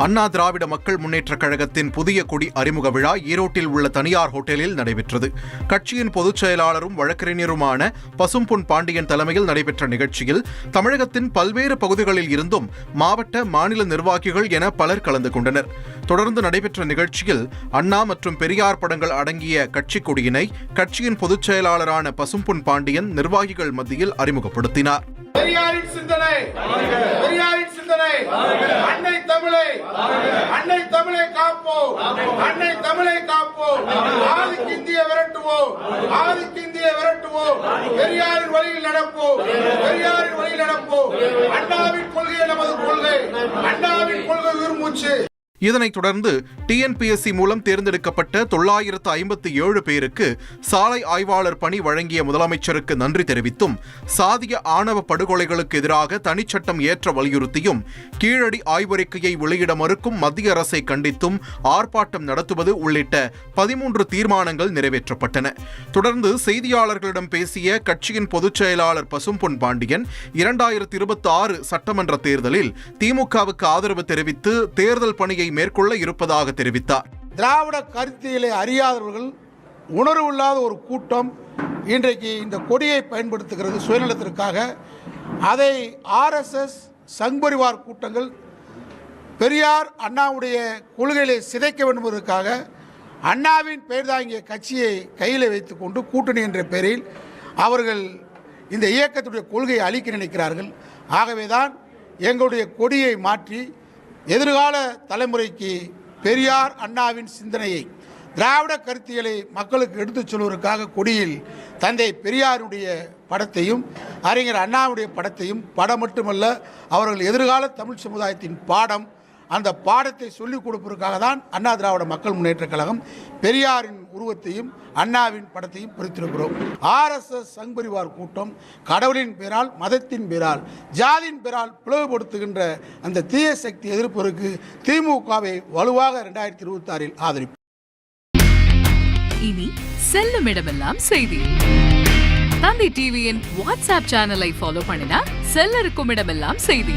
அண்ணா திராவிட மக்கள் முன்னேற்றக் கழகத்தின் புதிய கொடி அறிமுக விழா ஈரோட்டில் உள்ள தனியார் ஹோட்டலில் நடைபெற்றது. கட்சியின் பொதுச் செயலாளரும் வழக்கறிஞருமான பசும்பொன் பாண்டியன் தலைமையில் நடைபெற்ற நிகழ்ச்சியில் தமிழகத்தின் பல்வேறு பகுதிகளில் இருந்தும் மாவட்ட மாநில நிர்வாகிகள் என பலர் கலந்து கொண்டனர். தொடர்ந்து நடைபெற்ற நிகழ்ச்சியில் அண்ணா மற்றும் பெரியார் படங்கள் அடங்கிய கட்சி கொடியினை கட்சியின் பொதுச் செயலாளரான பசும்பொன் பாண்டியன் நிர்வாகிகள் மத்தியில் அறிமுகப்படுத்தினார். பெரியாரின் சிந்தனை! பெரியாரின் சிந்தனை! விரட்டுவோம் விரட்டுவோம். பெரியாரின் வழியில் நடப்போம். பெரியாரின் வழியில் நடப்போம். அண்ணாவின் கொள்கை நமது கொள்கை. அண்ணாவின் கொள்கை உயிர்மூச்சு இதனைத் தொடர்ந்து டிஎன்பிஎஸ்சி மூலம் தேர்ந்தெடுக்கப்பட்ட தொள்ளாயிரத்து ஐம்பத்தி ஏழு பேருக்கு சாலை ஆய்வாளர் பணி வழங்கிய முதலமைச்சருக்கு நன்றி தெரிவித்தும் சாதிய ஆணவ படுகொலைகளுக்கு எதிராக தனிச்சட்டம் ஏற்ற வலியுறுத்தியும் கீழடி ஆய்வறிக்கையை வெளியிட மறுக்கும் மத்திய அரசை கண்டித்தும் ஆர்ப்பாட்டம் நடத்துவது உள்ளிட்ட பதிமூன்று தீர்மானங்கள் நிறைவேற்றப்பட்டன. தொடர்ந்து செய்தியாளர்களிடம் பேசிய கட்சியின் பொதுச் செயலாளர் பசும்பொன் பாண்டியன் இரண்டாயிரத்தி இருபத்தி ஆறு சட்டமன்ற தேர்தலில் திமுகவுக்கு ஆதரவு தெரிவித்து தேர்தல் பணியை மேற்கொள்ள இருப்பதாக தெரிவித்தார். திராவிட கருத்தியலை அறியாதவர்கள் உணர்வு இல்லாத ஒரு கூட்டம் இன்றைக்கு இந்த கொடியை பயன்படுத்துகிறது சுயநலத்திற்காக. அதை ஆர்எஸ்எஸ் சங்பரிவார் கூட்டங்கள் பெரியார் அண்ணாவுடைய கொள்கைகளை சிதைக்க வேண்டும் என்பதற்காக அண்ணாவின் பெயர் தாங்கிய கட்சியை கையில் வைத்துக்கொண்டு கூட்டணி என்ற பெயரில் அவர்கள் இந்த இயக்கத்துடைய கொள்கையை அழிக்க நினைக்கிறார்கள். ஆகவேதான் எங்களுடைய கொடியை மாற்றி எதிர்கால தலைமுறைக்கு பெரியார் அண்ணாவின் சிந்தனையை திராவிட கருத்தியலை மக்களுக்கு எடுத்துச் சொல்வதற்காக கொடியில் தந்தை பெரியாருடைய படத்தையும் அறிஞர் அண்ணாவுடைய படத்தையும் படம் மட்டுமல்ல அவர்கள் எதிர்கால தமிழ் சமுதாயத்தின் பாடம் அந்த பாடத்தை சொல்லிக் கொடுப்பதற்காக தான் அண்ணா திராவிட மக்கள் முன்னேற்றக் கழகம் பெரியாரின் உருவத்தையும் அண்ணாவின் படத்தையும் பொறித்திருக்கிறோம். ஆர்எஸ்எஸ் சங்பரிவார் கூட்டம் கடவுளின் பேரால் மதத்தின் பேரால் ஜாதியின் பெயரால் பிளவுபடுத்துகின்ற அந்த தீய சக்தி எதிர்ப்பதற்கு திமுகவை வலுவாக ரெண்டாயிரத்தி இருபத்தி ஆறில் ஆதரிப்பு இனி செல்லும் இடமெல்லாம் செய்தி. தந்தி டிவியின் வாட்ஸ்அப் சேனலை ஃபாலோ பண்ணினா செல்ல இருக்கும் இடமெல்லாம் செய்தி.